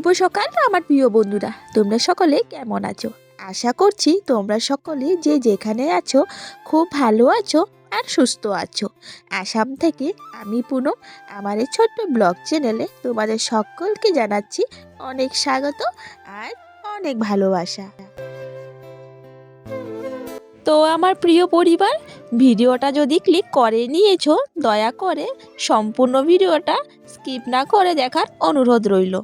শুভ সকাল, আমার প্রিয় বন্ধুরা। তোমরা সকলে কেমন আছো? আশা করছি তোমরা সকলে যে যেখানে আছো, খুব ভালো আছো আর সুস্থ আছো। আসাম থেকে আমি পুনম, আমার এই ছোট্ট ব্লগ চ্যানেলে তোমাদের সকলকে জানাচ্ছি অনেক স্বাগত আর অনেক ভালোবাসা। তো আমার প্রিয় পরিবার, ভিডিওটা যদি ক্লিক করে নিয়েছো, দয়া করে সম্পূর্ণ ভিডিওটা স্কিপ না করে দেখার অনুরোধ রইল।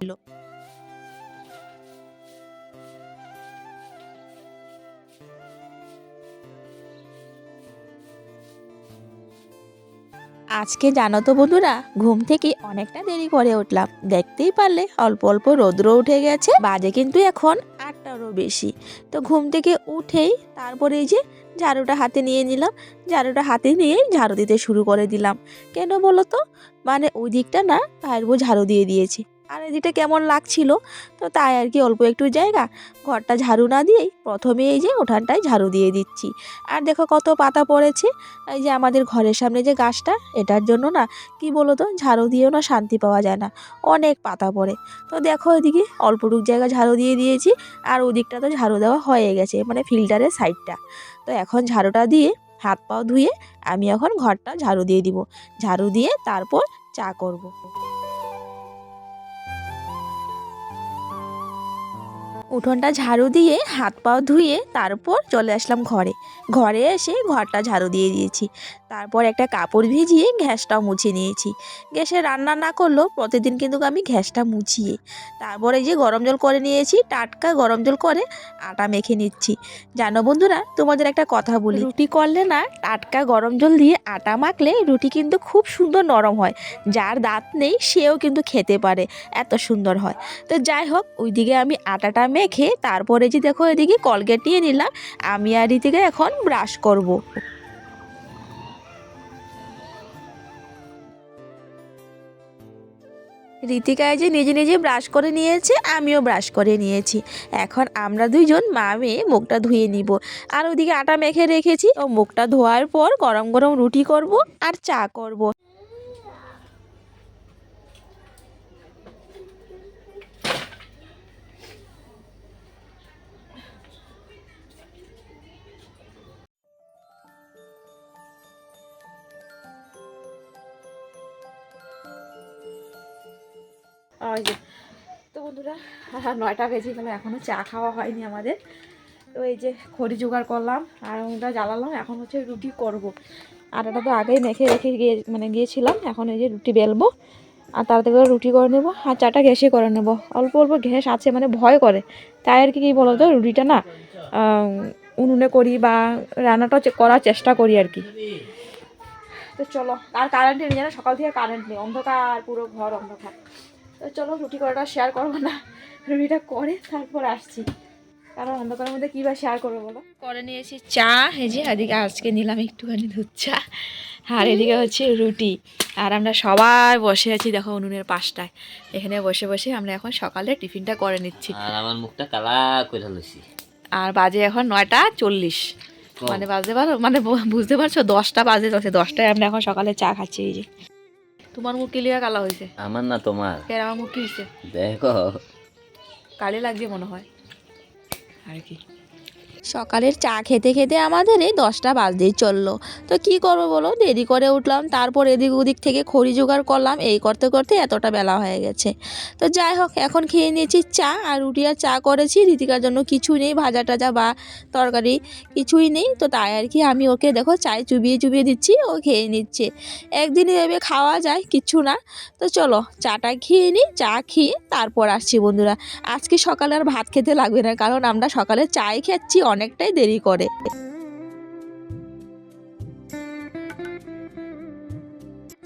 আজকে জানো তো বন্ধুরা, ঘুম থেকে অনেকটা দেরি করে উঠলাম। দেখতেই পারলে অল্প অল্প রৌদ্র উঠে গেছে, বাজে কিন্তু এখন আটটারও বেশি। তো ঘুম থেকে উঠেই তারপরে এই যে ঝাড়ুটা হাতে নিয়ে নিলাম, ঝাড়ুটা হাতে নিয়েই ঝাড়ু দিতে শুরু করে দিলাম। কেন বলো তো? মানে ওই দিকটা না, পায়ের ঝাড়ু দিয়ে দিয়েছি। আর এদিকটা কেমন লাগছিল? তো তাই আর কি অল্প একটু জায়গা। ঘরটা ঝাড়ু না দিয়েই প্রথমে এই যে উঠানটায় ঝাড়ু দিয়ে দিচ্ছি। আর দেখো কত পাতা পড়েছে। এই যে আমাদের ঘরের সামনে যে গাছটা, এটার জন্য না, কি বলো তো ঝাড়ু দিয়েও না শান্তি পাওয়া যায় না। অনেক পাতা পড়ে। তো দেখো ওইদিকে অল্পটুক জায়গা ঝাড়ু দিয়ে দিয়েছি। আর ওদিকটা তো ঝাড়ু দেওয়া হয়ে গেছে মানে ফিল্টারের সাইডটা। তো এখন ঝাড়ুটা দিয়ে হাত পাও ধুয়ে আমি এখন ঘরটা ঝাড়ু দিয়ে দিব। ঝাড়ু দিয়ে তারপর চা করব। উঠোনটা ঝাড়ু দিয়ে হাত পাও ধুয়ে তারপর চলে আসলাম ঘরে। ঘরে এসে ঘরটা ঝাড়ু দিয়ে দিয়েছি। তারপর একটা কাপড় ভিজিয়ে গ্যাসটাও মুছে নিয়েছি। গ্যাসে রান্না না করলেও প্রতিদিন কিন্তু আমি গ্যাসটা মুছিয়ে। তারপরে যে গরম জল করে নিয়েছি, টাটকা গরম জল করে আটা মেখে নিচ্ছি। জানো বন্ধুরা, তোমাদের একটা কথা বলি। রুটি করলে না, টাটকা গরম জল দিয়ে আটা মাখলে রুটি কিন্তু খুব সুন্দর নরম হয়। যার দাঁত নেই, সেও কিন্তু খেতে পারে, এত সুন্দর হয়। তো যাই হোক, ওইদিকে আমি আটাটা মেখে তারপরে যে দেখো এদিকে কলগেট নিয়ে নিলাম। আমি আর এদিকে এখন ব্রাশ করব। রীতিকা যে নিজে নিজে ব্রাশ করে নিয়েছে, আমিও ব্রাশ করে নিয়েছি। এখন আমরা দুইজন মা মেয়ে মুখটা ধুয়ে নিব। আর ওদিকে আটা মেখে রেখেছি। ও মুখটা ধোয়ার পর গরম গরম রুটি করব আর চা করব। ওই যে। তো বন্ধুরা নয়টা বেজে গেল এখনও চা খাওয়া হয়নি আমাদের। তো এই যে খড়ি জোগাড় করলাম, আর ওটা জ্বালালাম, এখন হচ্ছে রুটি করব। আটাটা তো আগেই মেখে রেখে গিয়ে মানে গিয়েছিলাম, এখন এই যে রুটি বেলবো। আর তাড়াতাড়ি করে রুটি করে নেব, আর চাটা গ্যাসে করে নেব। অল্প অল্প গ্যাস আছে মানে ভয় করে। তাই আর কি, কী বলো তো রুটিটা না উনুনে করি বা রান্নাটা করার চেষ্টা করি আর কি। তো চলো, আর কারেন্ট নেই জানো? সকাল থেকে কারেন্ট নেই। অন্ধকার, পুরো ঘর অন্ধকার। তো চলো রুটি করাটা শেয়ার করব না। রুটিটা করে তারপর আসছি। কারণ অন্ধকারের মধ্যে কী বা শেয়ার করব বলো? করে নিয়ে এসে চা। এই যে এদিকে আজকে নিলাম একটুখানি দুধ চা। আর এদিকে হচ্ছে রুটি। আর আমরা সবাই বসে আছি দেখো উনুনের পাশটায়। এখানে বসে বসে আমরা এখন সকালে টিফিনটা করে নিচ্ছি। আর আমার মুখটা কালা করে লইছি। আর বাজে এখন নয়টা চল্লিশ। মানে বাজতে পারো মানে বুঝতে পারছ দশটা বাজে দশে দশটায় আমরা এখন সকালে চা খাচ্ছি এই যে। তোমার মুখ কিলিয়া কালা হয়েছে আমার না তোমার। কে আমার মুখ কি হয়েছে দেখো। কালে লাগছে মনে হয়। আর কি? সকালের চা খেতে খেতে আমাদের এই দশটা বাজতেই চলল। তো কি করব বলো? দেরি করে উঠলাম, তারপর এদিক ওদিক থেকে খড়ি জোগাড় করলাম, এই করতে করতে এতটা বেলা হয়ে গেছে। তো যাই হোক, এখন খেয়ে নিয়েছি চা, আর রুটি আর চা করেছি, রীতিকার জন্য কিছু নেই, ভাজা টাজা বা তরকারি কিছুই নেই। তো তাই আর কি আমি ওকে দেখো চায় চুবিয়ে চুবিয়ে দিচ্ছি, ও খেয়ে নিচ্ছে। একদিন এভাবে খাওয়া যায়, কিছু না। তো চলো, চাটা খেয়ে নিই, চা খেয়ে তারপর আসছি বন্ধুরা। আজকে সকালে আর ভাত খেতে লাগবে না, কারণ আমরা সকালে চাই খাচ্ছি অনেকটাই দেরি করে।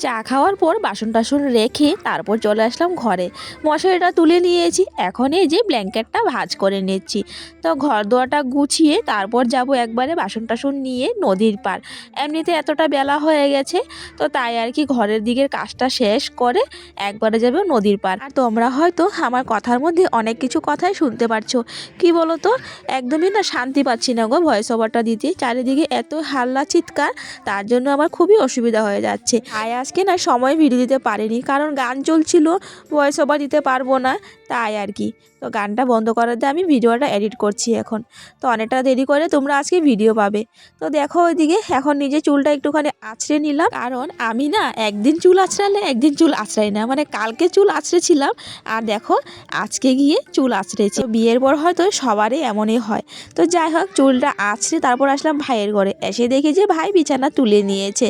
চা খাওয়ার পর বাসন টাসন রেখে তারপর চলে আসলাম ঘরে। মশারিটা তুলে নিয়েছি, এখন এই যে ব্ল্যাঙ্কেটটা ভাঁজ করে নিচ্ছি। তো ঘর দোয়াটা গুছিয়ে তারপর যাব একবারে বাসন টাসন নিয়ে নদীর পার এমনিতে এতটা বেলা হয়ে গেছে, তো তাই আর কি ঘরের দিকের কাজটা শেষ করে একবারে যাবে নদীর পার আর তোমরা হয়তো আমার কথার মধ্যে অনেক কিছু কথাই শুনতে পারছ। কি বলো তো একদমই না শান্তি পাচ্ছি না গো ভয়েস ওভারটা দিতে। চারিদিকে এত হাল্লা চিৎকার, তার জন্য আমার খুবই অসুবিধা হয়ে যাচ্ছে। আয় আজকে না সময় ভিডিও দিতে পারিনি। কারণ গান চলছিল ভয়েস ওভার দিতে পারব না। তাই আর কি। তো গানটা বন্ধ করার দিয়ে আমি ভিডিওটা এডিট করছি এখন। তো অনেকটা দেরি করে তোমরা আজকে ভিডিও পাবে। তো দেখো ওইদিকে এখন নিজে চুলটা একটুখানি আছড়ে নিলাম। কারণ আমি না একদিন চুল আছড়ালে একদিন চুল আছড়াই না। মানে কালকে চুল আছড়েছিলাম আর দেখো আজকে গিয়ে চুল আছড়েছি বিয়ের পর হয়তো সবারই এমনই হয়। তো যাই হোক চুলটা আছড়ে তারপর আসলাম ভাইয়ের ঘরে। এসে দেখি যে ভাই বিছানা তুলে নিয়েছে।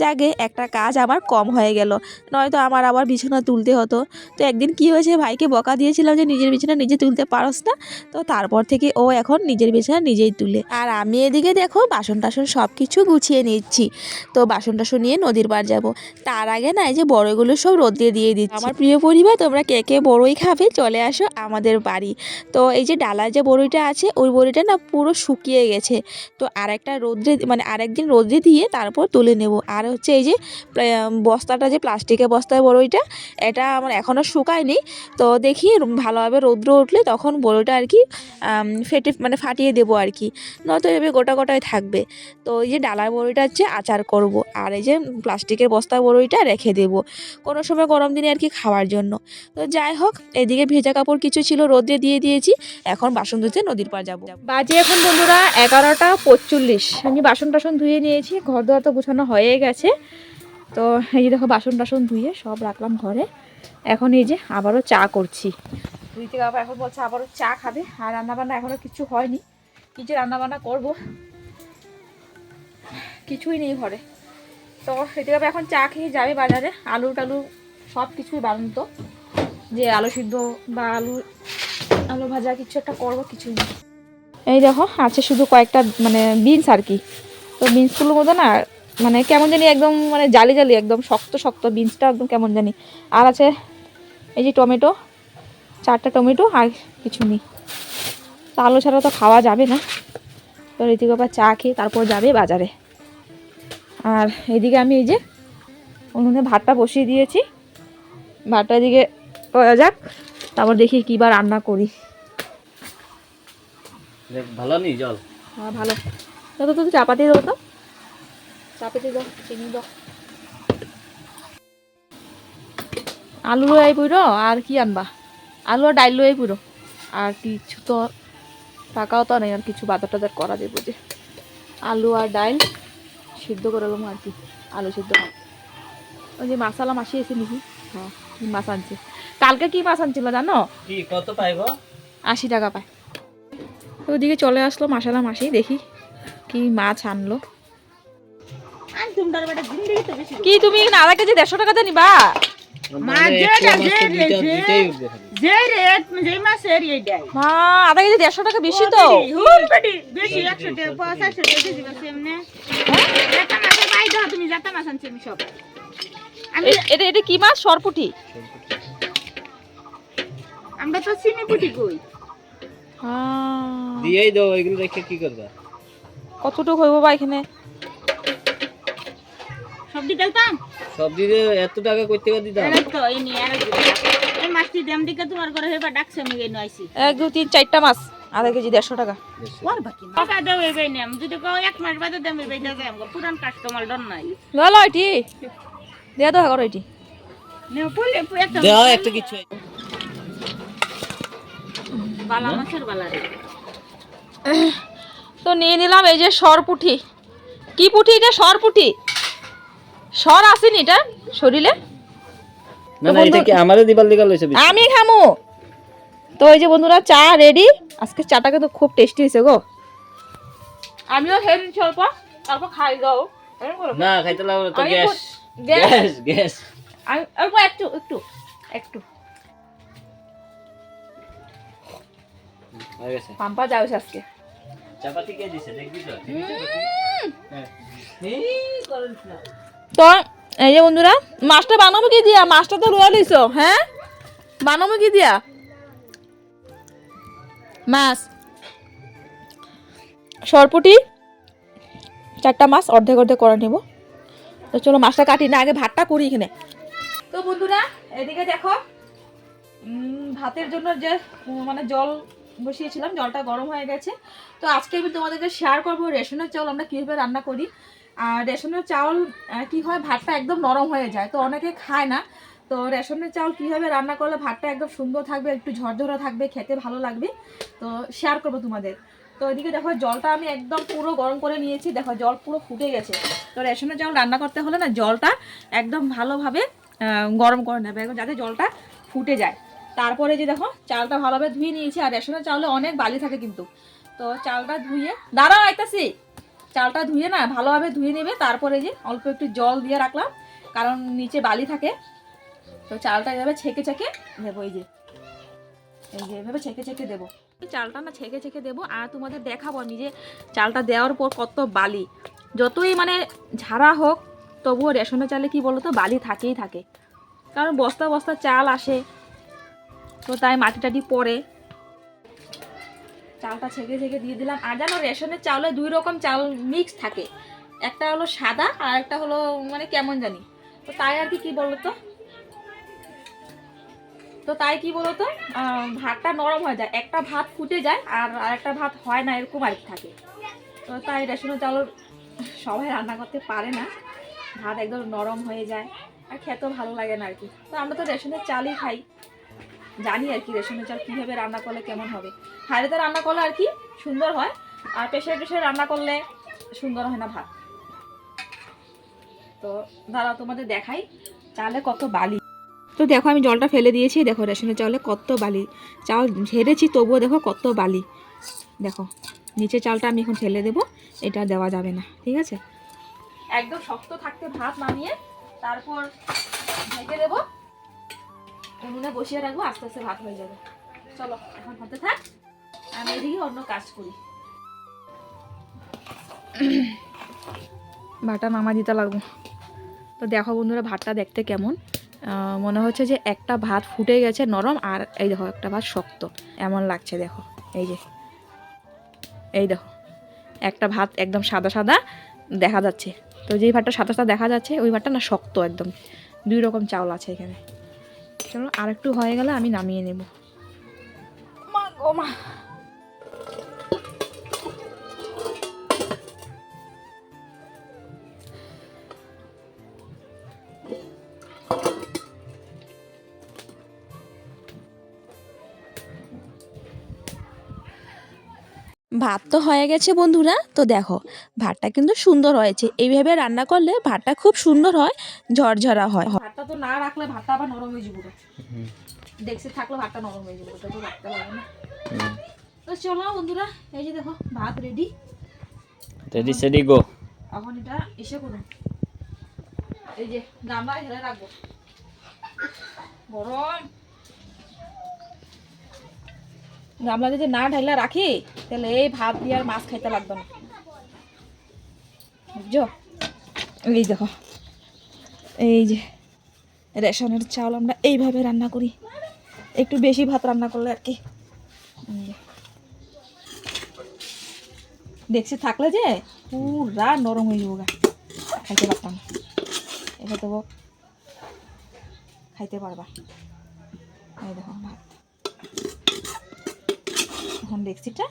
যাকে একটা কাজ আমার কম হয়ে গেল। নয়তো আমার আবার বিছানা তুলতে হতো। তো একদিন কি হয়েছে ভাইকে বকা দিয়েছিলাম যে নিজের বিছানা নিজে তুলতে পারস না, তো তারপর থেকে ও এখন নিজের বিছানা নিজেই তুলে। আর আমি এদিকে দেখো বাসন টাসন সব কিছু গুছিয়ে নিচ্ছি, তো বাসন টাসন নিয়ে নদীর পাড় যাব। তার আগে না এই যে বড়গুলো সব রোদ্রে দিয়ে দিচ্ছি। আমার প্রিয় পরিবার, তোমরা কে কে বড়ই খাবে চলে আসো আমাদের বাড়ি। তো এই যে ডালার যে বড়িটা আছে, ওই বড়িটা না পুরো শুকিয়ে গেছে। তো আরেকটা রোদ্রে মানে আরেকদিন রোদ্রে দিয়ে তারপর তুলে নেব। আর হচ্ছে এই যে বস্তাটা যে প্লাস্টিকের বস্তায় বড়ইটা, এটা আমার এখনও শুকায়নি। তো দেখি ভালোভাবে রৌদ্র উঠলে তখন বড়ইটা আর কি ফেটে মানে ফাটিয়ে দেবো আর কি। নয়তো এভাবে গোটা গোটায় থাকবে। তো এই যে ডালার বড়িটা হচ্ছে আচার করব, আর এই যে প্লাস্টিকের বস্তার বড়িটা রেখে দেব। কোনো সময় গরম দিনে আর কি খাওয়ার জন্য। তো যাই হোক, এদিকে ভেজা কাপড় কিছু ছিল রোদে দিয়ে দিয়েছি, এখন বাসন ধুতে নদীর পাড় যাব। বাজে এখন বন্ধুরা এগারোটা পঁচল্লিশ আমি বাসন টাসন ধুয়ে নিয়েছি, ঘর দোয়া তো গুছানো হয়ে গেছে। তো এই দেখো বাসন টাসন ধুয়ে সব রাখলাম ঘরে। এখন এই যে আবারও চা করছি। দুই থেকে আবার এখন বলছে আবারও চা খাবে আর রান্নাবান্না এখনও কিছু হয়নি। কি যে রান্নাবান্না করব? কিছুই নেই ঘরে। তো এদিকে আবার এখন চা খেয়ে যাবে বাজারে আলু টালু সব কিছুই বানানো তো। যে আলু সিদ্ধ বা আলু আলু ভাজা কিছু একটা করব কিছুই নেই। এই দেখো আছে শুধু কয়েকটা মানে বিনস আর কি। তো বিনসগুলোর মতো না মানে কেমন জানি একদম মানে জালি জালি একদম শক্ত শক্ত বিনসটা একদম কেমন জানি। আর আছে এই যে টমেটো চারটা টমেটো আর কিছু নেই। তো আলু ছাড়া তো খাওয়া যাবে না। তো ঋতিক আবার চা খেয়ে তারপর যাবে বাজারে। আর এদিকে আমি এই যে উনুনে ভাতটা বসিয়ে দিয়েছি। ভাতটা এদিকে যাক তারপর দেখি কী বা রান্না করি। ভালো নি জল? হ্যাঁ ভালো। তো তো চাপাতি দাও তো। চাপাতি দাও চিনি দাও। আলু লই পুরো আর কি আনবা? আলু আর ডাইল লই পুরো আর কিছু তো টাকাও তো নেই আর কিছু বাজার টাজার করা দেবো যে। আলু আর ডাইল সিদ্ধ করে দেবো আর কি আলু সিদ্ধ। ওই যে মাসালা মাসি এসে নাকি? হ্যাঁ মাছ আনছে? কালকে কি মাছ আনছিল জানো? কি কত পাইব আশি টাকা পায়। ওদিকে চলে আসলো মাসালা মাসি দেখি কি মাছ আনলো। কি তুমি না আধা কেজি দেড়শো টাকাতে নিবা? যে রেট যে মাছের এইটাই মা আধা কেজি দেড়শো টাকা বেশি তো। টাকা টাকা এটা এটা কি মাছ? সরপুটি। আমরা তো চিনি পুটি কই। হ্যাঁ। দিয়েই দাও এগুলো রেখে কি করবা? কতটুকু হইব বা এখানে? সব দিতাম সব দিলে এত টাকা দিতাম। তো এই নিয়ে আর এই মাছটি দাম দিকে তোমার ঘরে হেবা ডাকছে আমি এক দু তিন চারটা মাছ আধা কেজি দেড়শো টাকা। ওর বাকি টাকা দাও এই বেই নাম যদি কও এক মাস বাদে দাম এই বেই আমগো পুরান কাস্টমার ডন নাই। ল ল এটি। দিয়ে দাও করো এটি। নে পুলে একটা দাও একটা কিছু। বালা মাছের বালা রে। তো নিয়ে নিলাম এই যে সরপুঠি। কি পুঠি এটা? সরপুঠি? সর আসেনি এটা শরীরে? না না এটা কি আমারে দিবার লিগা লইছে আমি খামু। তো এই যে বন্ধুরা চা রেডি আজকে চাটা কিন্তু খুব টেস্টি হয়েছে গো। আমিও নিচ্ছি অল্প। অল্প খাই দাও না খাইতে লাগবে তো গ্যাস। গ্যাস। গ্যাস আমি অল্প একটু একটু একটু। গেছে। পাম্পা যাওছে আজকে। চাপাতি কে দিছে? দেখবি তো? হ্যাঁ। তো, এই যে বন্ধুরা, মাছটা বানাবো কি দিয়া? মাছটা তো রোয়া লইছো হ্যাঁ বানাবো কি দিয়া? মাছ। সরপুটি চারটা মাছ অর্ধেক অর্ধেক করে নেব তো চলো, মাছটা কাটি না, আগে ভাতটা করি এখানে তো বন্ধুরা, এদিকে দেখো ভাতের জন্য যে মানে জল বসিয়েছিলাম, জলটা গরম হয়ে গেছে। তো আজকে আমি তোমাদেরকে শেয়ার করব রেশনের চাউল, আমরা কীভাবে রান্না করি। রেশনের চাউল কি হয়, ভাতটা একদম নরম হয়ে যায়। তো অনেকে খায় না। তো রেশনের চাউল কীভাবে রান্না করলে ভাতটা একদম সুন্দর থাকবে, একটু ঝরঝরা থাকবে, খেতে ভালো লাগবে? তো শেয়ার করব তোমাদের। তো এদিকে দেখো, জলটা আমি একদম পুরো গরম করে নিয়েছি। দেখো, জল পুরো ফুটে গেছে। তো রেশনের চাউল রান্না করতে হলে না, জলটা একদম ভালোভাবে গরম করে নেবে যাতে জলটা ফুটে যায়। তারপরে যে দেখো, চালটা ভালোভাবে ধুয়ে নিয়েছি। আর রেশনের চাউলে অনেক বালি থাকে কিন্তু। তো চালটা ধুয়ে দাঁড়াও, আইতাছি। চালটা ধুয়ে না, ভালোভাবে ধুয়ে নেবে, তারপরে যে অল্প একটু জল দিয়ে রাখলাম, কারণ নিচে বালি থাকে। তো চালটা এভাবে ছেঁকে ছেঁকে দেবো এই যে। এই যে এভাবে ছেঁকে ছেঁকে দেবো। চালটা না ছেঁকে ছেঁকে দেবো, আর তোমাদের দেখাবো আমি যে চালটা দেওয়ার পর কত বালি। যতই মানে ঝাড়া হোক, তবুও রেশনের চালে কি বলো তো বালি থাকেই থাকে। কারণ বস্তা বস্তা চাল আসে, তো তাই মাটি টাটি পড়ে। চালটা ছেঁকে ছেঁকে দিয়ে দিলাম। আর জানো, রেশনের চাউলে দুই রকম চাল মিক্স থাকে। একটা হলো সাদা আর একটা হলো মানে কেমন জানি। তো তাই আর কি কি বলো তো তো তাই কি বলতো? ভাতটা নরম হয়ে যায়। একটা ভাত ফুটে যায় আর আরেকটা ভাত হয় না, এরকম আর থাকে। তো তাই রেশনের চাল সবাই রান্না করতে পারে না। ভাত একদম নরম হয়ে যায়। আর খেতেও ভালো লাগে না আর কি। তো আমরা তো রেশনের চালই খাই। জানি আর কি, রেশনের চাল কীভাবে রান্না করলে কেমন হবে। হাড়িতে রান্না করলে আর কি সুন্দর হয়, আর প্রেশার প্রেশার রান্না করলে সুন্দর হয় না ভাত। তো দাঁড়াও, তোমাদের দেখাই, চালে কত বালি। তো দেখো, আমি জলটা ফেলে দিয়েছি, দেখো রেশনের চাউলে কত বালি। চাল ঝেড়েছি, তবুও দেখো কত বালি। দেখো, নিচে চালটা আমি এখন ফেলে দেবো, এটা দেওয়া যাবে না, ঠিক আছে? একদম শক্ত থাকতে ভাত নামিয়ে তারপর ঢেকে দেবো। উনুনে বসিয়ে রাখব, আস্তে আস্তে ভাত হয়ে যাবে। চলো, এখন হতে থাক আমি এদিকে অন্য কাজ করি। ভাতটা নামা দিতে লাগবো। তো দেখো বন্ধুরা, ভাতটা দেখতে কেমন। মনে হচ্ছে যে একটা ভাত ফুটে গেছে নরম, আর এই দেখো, একটা ভাত শক্ত। এমন লাগছে, দেখো। এই যে, এই দেখো, একটা ভাত একদম সাদা সাদা দেখা যাচ্ছে। তো যেই ভাতটা সাদা সাদা দেখা যাচ্ছে, ওই ভাতটা না শক্ত একদম। দুই রকম চাউল আছে এখানে। চলো আর একটু হয়ে গেলে আমি নামিয়ে নেব। মা গো মা। ভাত তো হয়ে গেছে বন্ধুরা তো দেখো ভাতটা কিন্তু সুন্দর হয়েছে। এইভাবে রান্না করলে ভাতটা খুব সুন্দর হয় ঝরঝরা হয়। ভাতটা তো না রাখলে ভাতটা আবার নরম হয়ে যাব। দেখছি থাকলে ভাতটা নরম হয়ে যাবে ওটা তো রাখতে পারব না। তো চলো বন্ধুরা এই যে দেখো ভাত রেডি রেডি সেডি গো এখন এটা এসে করুন এই যে গামলা হেলে রাখব। গরম। গামলা যদি না ঢাইলা রাখি, তাহলে এই ভাত দিয়ে আর মাছ খাইতে লাগবে না। এই দেখো, এই যে রেশনের চাউল আমরা এইভাবে রান্না করি। একটু বেশি ভাত রান্না করলে আর কি। দেখছি থাকলে যে পুরা নরম হয়ে যাব। খাইতে পারতাম এটা তো খাইতে পারবা। এই দেখো, ভাত। এখন দেখছিটা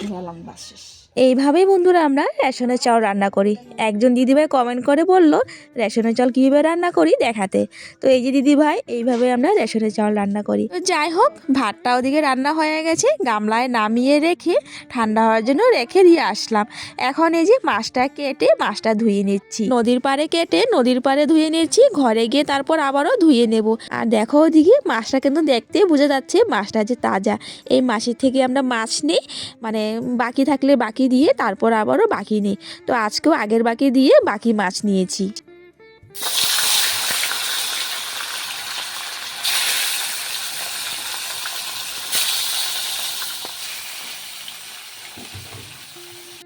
ধুয়ালাম বাস শেষ। এইভাবেই বন্ধুরা আমরা রেশনের চাল রান্না করি। একজন দিদিভাই কমেন্ট করে বলল, রেশনের চাল কীভাবে রান্না করি দেখাতে? তো এই যে দিদিভাই, এইভাবে আমরা রেশনের চাল রান্না করি। তো যাই হোক, ভাতটা ওদিকে রান্না হয়ে গেছে। গামলায় নামিয়ে রেখে ঠান্ডা হওয়ার জন্য রেখে দিয়ে আসলাম। এখন এই যে মাছটা কেটে মাছটা ধুয়ে নিচ্ছি। নদীর পাড়ে কেটে নদীর পাড়ে ধুয়ে নিচ্ছি। ঘরে গিয়ে তারপর আবারও ধুয়ে নেব। আর দেখো ওদিকে মাছটা কিন্তু দেখতে বোঝা যাচ্ছে মাছটা যে তাজা। এই মাছের থেকে আমরা মাছ নিই। মানে বাকি থাকলে বাকি দিয়ে তারপর আবারও বাকি নিই। তো আজকেও আগের বাকি দিয়ে বাকি মাছ নিয়েছি।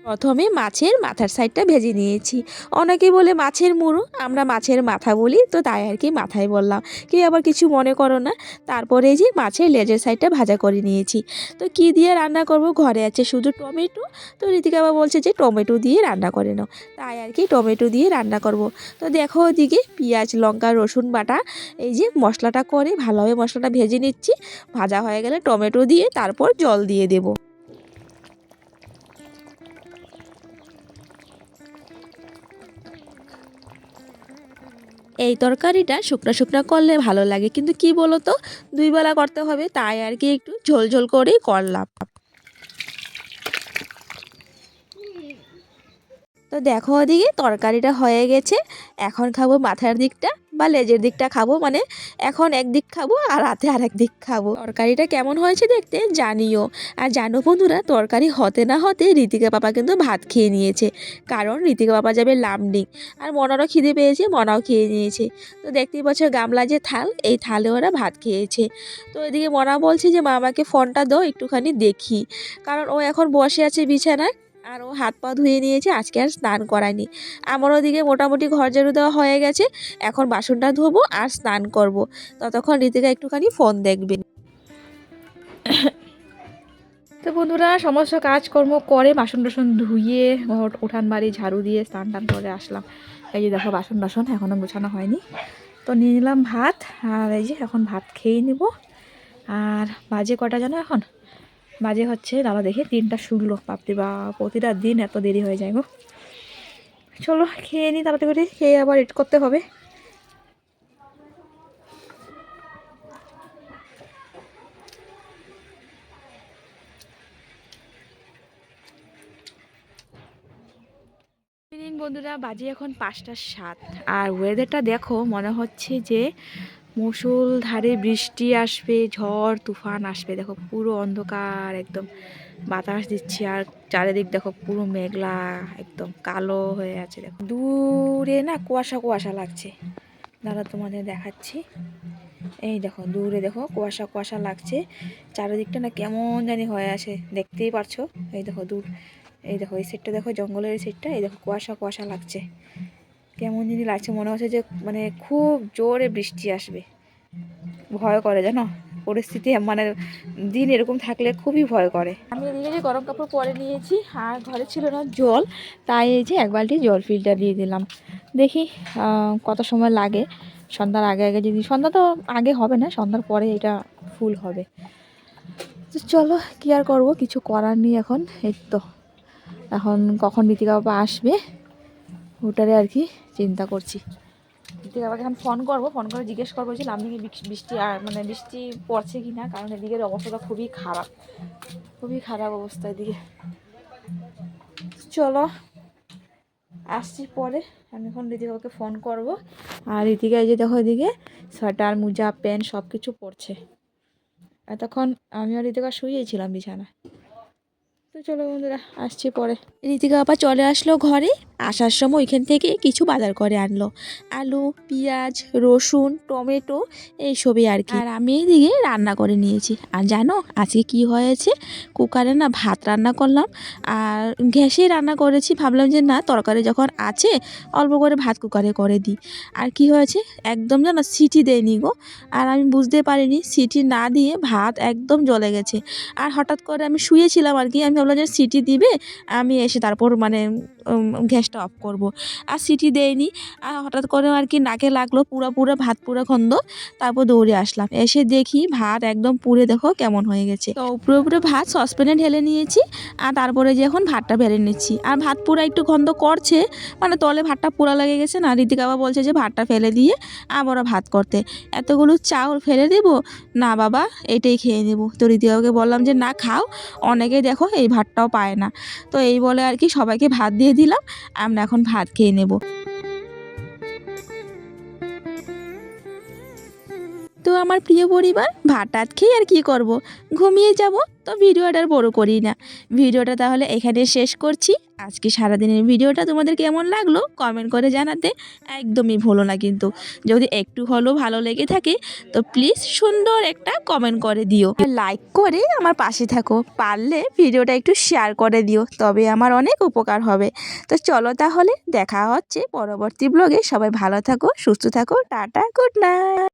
প্রথমে মাছের মাথার সাইডটা ভেজে নিয়েছি। অনেকে বলে মাছের মুড়ো, আমরা মাছের মাথা বলি, তো তাই আর কি মাথায় বললাম। কেউ আবার কিছু মনে করো না, তারপরে যে মাছের লেজের সাইডটা ভাজা করে নিয়েছি। তো কি দিয়ে রান্না করব? ঘরে আছে শুধু টমেটো, তো ঋতিকা বাবা বলছে যে টমেটো দিয়ে রান্না করে নাও। তাই আর কি টমেটো দিয়ে রান্না করব। তো দেখো ওদিকে পেঁয়াজ, লঙ্কা, রসুন বাটা, এই যে মশলাটা করে ভালোভাবে মশলাটা ভেজে নিচ্ছি। ভাজা হয়ে গেলে টমেটো দিয়ে তারপর জল দিয়ে দেবো। এই তরকারিটা শুকনা শুকনা করলে ভালো লাগে। কিন্তু কি বলো তো দুই বেলা করতে হবে, তাই আর কি একটু ঝোল ঝোল করেই করলাম। তো দেখো ওদিকে তরকারিটা হয়ে গেছে। এখন খাব মাথার দিকটা। বা লেজের দিকটা খাব মানে এখন একদিক খাব আর রাতে আর এক দিক খাব। তরকারিটা কেমন হয়েছে দেখতে জানিও। আর জানো বন্ধুরা, তরকারি হতে না হতে ঋতিকা পাপা কিন্তু ভাত খেয়ে নিয়েছে। কারণ ঋতিকা পাপা যাবে লামডিং। আর মনারও খিদে পেয়েছে, মনাও খেয়ে নিয়েছে। তো দেখতেই পাচ্ছ গামলা যে থাল, এই থালে ওরা ভাত খেয়েছে। তো এদিকে মনা বলছে যে, মা, আমাকে ফোনটা দাও, একটুখানি দেখি। কারণ ও এখন বসে আছে বিছানায়। আর ও হাত পা ধুয়ে নিয়েছে, আজকে আর স্নান করায়নি। আমার ওদিকে মোটামুটি ঘর ঝাড়ু দেওয়া হয়ে গেছে, এখন বাসনটা ধোবো আর স্নান করব। ততক্ষণ ঋতিকা একটুখানি ফোন দেখবে। তো বন্ধুরা, সমস্ত কাজকর্ম করে বাসন টাসন ধুয়ে ঘর উঠান বাড়ি ঝাড়ু দিয়ে স্নান টান করে আসলাম। এই যে দেখো, বাসন টাসন এখনও গোছানো হয়নি। তো নিয়ে নিলাম ভাত, আর এই যে এখন ভাত খেয়ে নিব। আর বাজে কটা জানো এখন? বাজে হচ্ছে, দাদা দেখে তিনটা ষোলো বাপরে বা প্রতিটা দিন এত দেরি হয়ে যায় গো। চলো, খেয়ে নিই তাড়াতাড়ি করে, খেয়ে আবার এড করতে হবে। বন্ধুরা, বাজে এখন পাঁচটা সাত। আর ওয়েদারটা দেখো, মনে হচ্ছে যে মুসুলধারে বৃষ্টি আসবে, ঝড়, তুফান আসবে। দেখো পুরো অন্ধকার একদম। বাতাস দিচ্ছে আর চারিদিক দেখো পুরো মেঘলা, একদম কালো হয়ে আছে। দেখো দূরে না কুয়াশা কুয়াশা লাগছে। দাদা তোমাদের দেখাচ্ছি। এই দেখো দূরে দেখো কুয়াশা কুয়াশা লাগছে। চারিদিকটা না কেমন জানি হয়ে আছে। দেখতেই পারছ? এই দেখো দূর। এই দেখো এই সাইডটা দেখো, জঙ্গলের এই সাইডটা এই দেখো কুয়াশা কুয়াশা লাগছে। কেমন জানি লাগছে, মনে হচ্ছে যে মানে খুব জোরে বৃষ্টি আসবে। ভয় করে জানো? পরিস্থিতি মানে দিন এরকম থাকলে খুবই ভয় করে। আমি এদিকে যে গরম কাপড় পরে নিয়েছি, আর ঘরে ছিল না জল, তাই এই যে এক বালতি জল ফিল্টার দিয়ে দিলাম। দেখি কত সময় লাগে। সন্ধ্যার আগে আগে যদি সন্ধ্যা তো আগে হবে না, সন্ধ্যার পরে এটা ফুল হবে। তো চলো, কি আর করব? কিছু করার নেই এখন, এই তো। এখন কখন ঋতিকা বাবা আসবে? ওটারে আর কি চিন্তা করছি। ঋতিকা বাবাকে এখন ফোন করব ফোন করে জিজ্ঞেস করব যে লামদিকে বৃষ্টি আর মানে বৃষ্টি পড়ছে কি না কারণ এদিকের অবস্থাটা খুবই খারাপ। খুবই খারাপ অবস্থা এদিকে। চলো, আসছি পরে। আমি এখন ঋতিকাকে ফোন করব। আর ঋতিকা এই যে দেখো এদিকে, সোয়েটার, মোজা, প্যান্ট সব কিছু পরছে। এতক্ষণ আমি আর ঋতিকা শুয়েছিলাম বিছানায়। চলো বন্ধুরা, আসছি পরে। ঋতিকা বাবা চলে আসলো ঘরে, আসার সময় ওইখান থেকে কিছু বাজার করে আনলো। আলু, পেঁয়াজ, রসুন, টমেটো, এইসবই আর কি। আর আমি এদিকে রান্না করে নিয়েছি। আর জানো, আজকে কি হয়েছে? কুকারে না ভাত রান্না করলাম, আর গ্যাসেই রান্না করেছি। ভাবলাম যে না, তরকারি যখন আছে, অল্প করে ভাত কুকারে করে দিই। আর কি হয়েছে? একদম জানো সিটি দেয়নি গো। আর আমি বুঝতে পারিনি, সিটি না দিয়ে ভাত একদম জ্বলে গেছে। আর হঠাৎ করে আমি শুয়েছিলাম আর কি, আমি ভাবলাম যে সিটি দিবে, আমি এসে তারপর মানে গ্যাসটা অফ করব। আর সিটি দেয়নি। আর হঠাৎ করে আর কি নাকে লাগল পুরো পুরো ভাত, পুরো খন্দ তারপর দৌড়ে আসলাম। এসে দেখি ভাত একদম পুড়ে দেখো কেমন হয়ে গেছে। তো উপরে উপরে ভাত সসপ্যানে ঢেলে নিয়েছি। আর তারপরে যে এখন ভাতটা বেড়ে নিচ্ছি। আর ভাত পুরা একটু গন্ধ করছে। মানে তলে ভাতটা পুরা লেগে গেছে না? ঋতিকা বাবা বলছে যে ভাতটা ফেলে দিয়ে আবারও ভাত করতে। এতগুলো চাউল ফেলে দেব? না বাবা, এটাই খেয়ে নেব। তো ঋতিকাকে বললাম যে, না, খাও। অনেকে দেখো এই ভাতটাও পায় না। তো এই বলে আর কি সবাইকে ভাত দিয়ে দিলাম, আমরা এখন ভাত খেয়ে নেব। তো আমার প্রিয় পরিবার, ভাত টাত খেয়ে আর কি করব? ঘুমিয়ে যাব, তো ভিডিওটা আর বড় করি না। ভিডিওটা তাহলে এখানে শেষ করছি। আজকে সারাদিনের ভিডিওটা তোমাদের কেমন লাগল কমেন্ট করে জানাতে একদমই ভুলো না কিন্তু। যদি একটু হলেও ভালো লেগে থাকে, তো প্লিজ সুন্দর একটা কমেন্ট করে দিও। লাইক করে আমার পাশে থাকো। পারলে ভিডিওটা একটু শেয়ার করে দিও। তবে আমার অনেক উপকার হবে। তো চলো তাহলে দেখা হচ্ছে পরবর্তী ব্লগে সবাই ভালো থাকো, সুস্থ থাকো। Tata good night